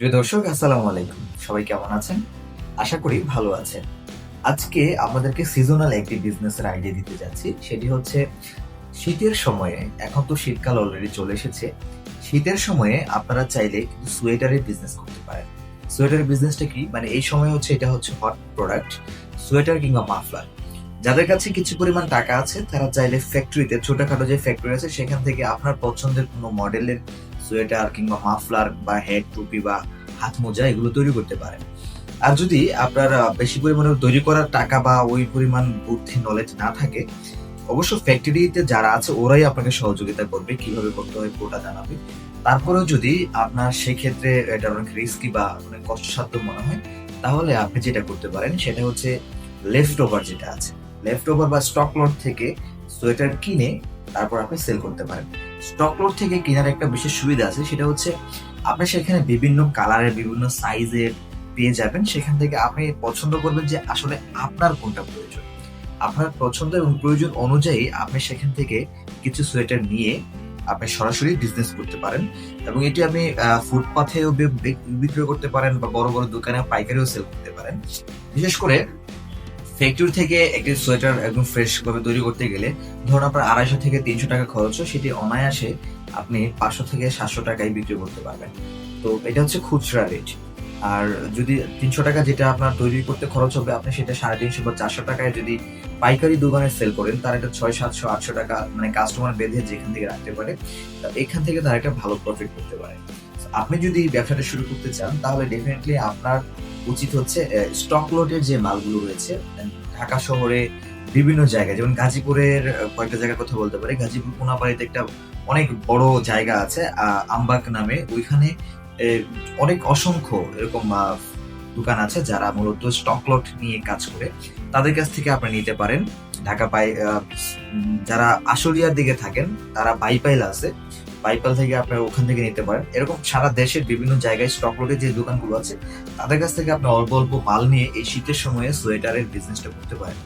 প্রিয় দর্শক, আসসালামু আলাইকুম। সবাই কেমন আছেন? আশা করি ভালো আছেন। আজকে আমাদেরকে সিজনাল একটি বিজনেসের আইডিয়া দিতে যাচ্ছি। সেটি হচ্ছে শীতের সময়ে, এখন তো শীতকাল অলরেডি চলে এসেছে, শীতের সময়ে আপনারা চাইলে কিন্তু সোয়েটারের বিজনেস করতে পারেন। সোয়েটারের বিজনেসটা কি? মানে এই সময় হচ্ছে এটা হচ্ছে হট প্রোডাক্ট সোয়েটার কিংবা মাফলার যাদের কাছে কিছু পরিমাণ টাকা আছে, তারা চাইলে ফ্যাক্টরিতে ছোটখাটো যে ফ্যাক্টরি আছে, সেখান থেকে আপনার পছন্দের কোনো মডেলের সোয়েটার কিংবা মাফলার বা হেড, টুপি বা হাত মোজা এগুলো তৈরি করতে পারেন। আর যদি আপনার বেশি পরিমাণে তৈরি করার টাকা বা ওই পরিমাণ বুদ্ধি নলেজ না থাকে, অবশ্য ফ্যাক্টরিতে যারা আছে, ওরাই আপনাকে সহযোগিতা করবে কীভাবে করতে হয় পুরোটা জানাবে। তারপরেও যদি আপনার সেক্ষেত্রে এটা অনেক রিস্কি বা অনেক কষ্টসাধ্য মনে হয়, তাহলে আপনি যেটা করতে পারেন, সেটা হচ্ছে লেফট ওভার যেটা আছে। লেফট ওভার বা স্টক লট থেকে সোয়েটার কিনে তারপর আপনি সেল করতে পারেন। স্টক লট থেকে কেনার একটা বিশেষ সুবিধা আছে, সেটা হচ্ছে আপনি সেখানে বিভিন্ন কালারের, বিভিন্ন সাইজের পেয়ে যাবেন। সেখান থেকে আপনি পছন্দ করবেন যে আসলে আপনার কোনটা প্রয়োজন। আপনার পছন্দ এবং প্রয়োজন অনুযায়ী আপনি সেখান থেকে কিছু সোয়েটার নিয়ে আপনি সরাসরি বিজনেস করতে পারেন। এবং এটি আপনি ফুটপাথেও বিক্রয় করতে পারেন বা বড় বড় দোকানে পাইকারিও সেল করতে পারেন। বিশেষ করে ফ্যাক্টরি থেকে একটি সোয়েটার একদম ফ্রেশ ভাবে তৈরি করতে গেলে ধরুন আপনার আড়াইশো থেকে তিনশো টাকা খরচ হয়, সেটি অনায়াসে আপনি পাঁচশো থেকে সাতশো টাকায় বিক্রি করতে পারবেন। তো এটা হচ্ছে খুচরা রেট আর যদি তিনশো টাকা যেটা আপনার তৈরি করতে খরচ হবে, আপনি সেটা সাড়ে তিনশো বা চারশো টাকায় যদি পাইকারি দোকানে সেল করেন, তার এটা ছয়, সাতশো, আটশো টাকা মানে কাস্টমার বেঁধে যেখান থেকে রাখতে পারে এখান থেকে তার একটা ভালো প্রফিট করতে পারে। আপনি যদি ব্যবসাটা শুরু করতে চান, তাহলে ডেফিনেটলি আপনার উচিত হচ্ছে স্টক লটের যে মালগুলো রয়েছে ঢাকা শহরে বিভিন্ন জায়গায় যেমন গাজীপুরের কয়েকটা জায়গার কথা বলতে পারি গাজীপুর কোনাবাড়িতে একটা অনেক বড় জায়গা আছে আহ, আমবাগ নামে ওইখানে অনেক অসংখ্য এরকম দোকান আছে যারা মূলত স্টক লট নিয়ে কাজ করে তাদের কাছ থেকে আপনি নিতে পারেন ঢাকা পাই যারা আশুলিয়ার দিকে থাকেন তারা বাইপাইল আছে বাইপাল থেকে আপনার ওখান থেকে নিতে পারেন। এরকম সারা দেশের বিভিন্ন জায়গায় স্টক লটে যে দোকানগুলো আছে, তাদের কাছ থেকে আপনি অল্প অল্প মাল নিয়ে এই শীতের সময়ে সোয়েটারের বিজনেসটা করতে পারেন।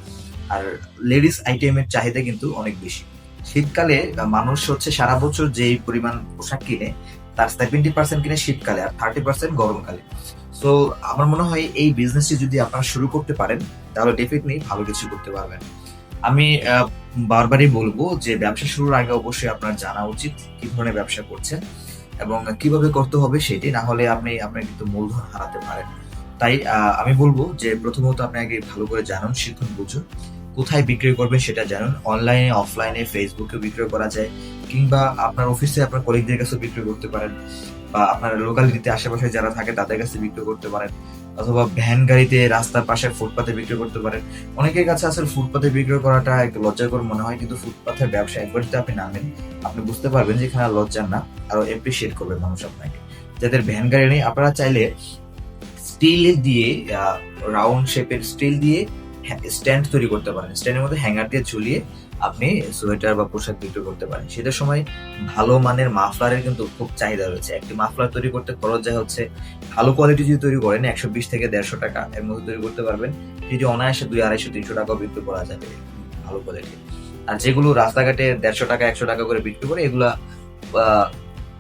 আর লেডিস আইটেমের চাহিদা কিন্তু অনেক বেশি। শীতকালে মানুষ হচ্ছে সারা বছর যেই পরিমাণ পোশাক কিনে, তার সেভেন্টি পার্সেন্ট কিনে শীতকালে আর থার্টি পার্সেন্ট গরমকালে। সো আমার মনে হয় এই বিজনেসটি যদি আপনারা শুরু করতে পারেন, তাহলে ডেফিনেটলি ভালো কিছু করতে পারবেন। আমি বারবারই বলব যে ব্যবসা শুরুর আগে অবশ্যই আপনার জানা উচিত কি ধরনের ব্যবসা করছেন এবং কীভাবে করতে হবে সেটি, না হলে আপনি আপনার কিন্তু মূলধন হারাতে পারেন। তাই আমি বলব যে প্রথমত আপনি আগে ভালো করে জানুন শিখুন বুঝুন, কোথায় বিক্রয় করবেন সেটা জানুন। অনলাইনে, অফলাইনে ফেসবুকে বিক্রয় করা যায়, কিংবা আপনার অফিসে আপনার কলিগদের কাছে বিক্রয় করতে পারেন, বা আপনার লোকালিটিতে আশেপাশে যারা থাকে তাদের কাছে বিক্রয় করতে পারেন। অথবা ভ্যান গাড়িতে রাস্তার পাশে ফুটপাথে বিক্রি করতে পারেন। অনেকের কাছে আসলে ফুটপাথে বিক্রি করাটা একটু লজ্জাকর মনে হয়, কিন্তু ফুটপাথের ব্যবসা একবার যদি আপনি নামেন, আপনি বুঝতে পারবেন যে এখানে লজ্জার না, আরও অ্যাপ্রিসিয়েট করবে মানুষ আপনাকে। যাদের ভ্যান গাড়ি নেই, আপনারা চাইলে স্টিল দিয়ে রাউন্ড শেপের স্টিল দিয়ে স্ট্যান্ড তৈরি করতে পারেন। স্ট্যান্ডের মধ্যে হ্যাঙ্গার দিয়ে ঝুলিয়ে আপনি সোয়েটার বা পোশাক বিক্রি করতে পারেন। সেটার সময় ভালো মানের মাফলারের কিন্তু খুব চাহিদা রয়েছে। একটি মাফলার তৈরি করতে খরচ যা হচ্ছে, ভালো কোয়ালিটি যদি তৈরি করেন, একশো বিশ থেকে দেড়শো টাকা এর মধ্যে তৈরি করতে পারবেন। যেটি অনায়াসে দুই আড়াইশো, তিনশো টাকাও বিক্রি করা যাবে। ভালো কোয়ালিটি আর যেগুলো রাস্তাঘাটে দেড়শো টাকা, একশো টাকা করে বিক্রি করে, এগুলা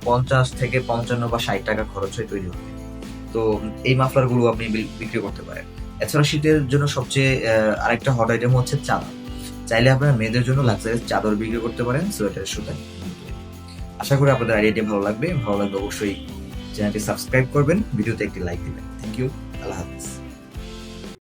পঞ্চাশ থেকে পঞ্চান্ন বা ষাট টাকা খরচ হয়ে তৈরি হবে। তো এই মাফলারগুলো আপনি বিক্রি করতে পারেন। এছাড়া শীতের জন্য সবচেয়ে আরেকটা হট আইটেম হচ্ছে চাদর। চাইলে আপনারা মেয়েদের জন্য লাক্সারি চাদর বিক্রি করতে পারেন, সোয়েটারের সুতায় আশা করি আপনাদের আইডিয়াটি ভালো লাগবে। ভালো লাগবে অবশ্যই চ্যানেলটি সাবস্ক্রাইব করবেন, ভিডিওতে একটি লাইক দিবেন। Thank you Allah